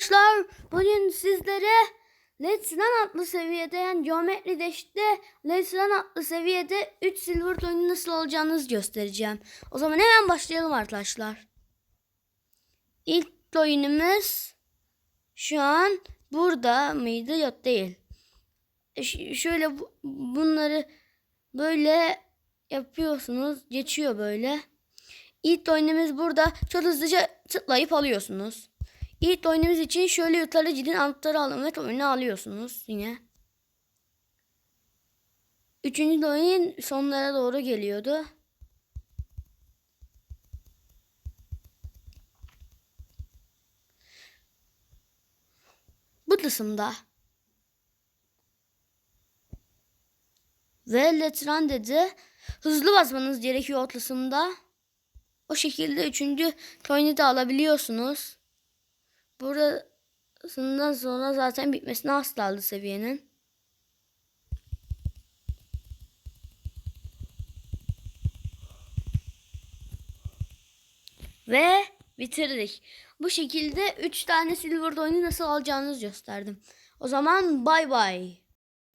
Arkadaşlar bugün sizlere Let's Run adlı seviyede yani Geometry Dash'te Let's Run adlı seviyede 3 Silver oyunu nasıl alacağınızı göstereceğim. O zaman hemen başlayalım arkadaşlar. İlk oyunumuz şu an burada mıydı? Yok değil. E, ş- şöyle bu- bunları böyle yapıyorsunuz. Geçiyor böyle. İlk oyunumuz burada. Çok hızlıca tıklayıp alıyorsunuz. İlk oyunumuz için şöyle yukarı gidin anahtarı alın ve oyunu alıyorsunuz yine. Üçüncü oyun sonlara doğru geliyordu. Bu kısımda. Ve Let's Run dedi. Hızlı basmanız gerekiyor o kısımda. O şekilde üçüncü coin'i de alabiliyorsunuz. Burasından sonra zaten bitmesine az kaldı seviyenin. Ve bitirdik. Bu şekilde 3 tane silver coin'i nasıl alacağınızı gösterdim. O zaman bay bay.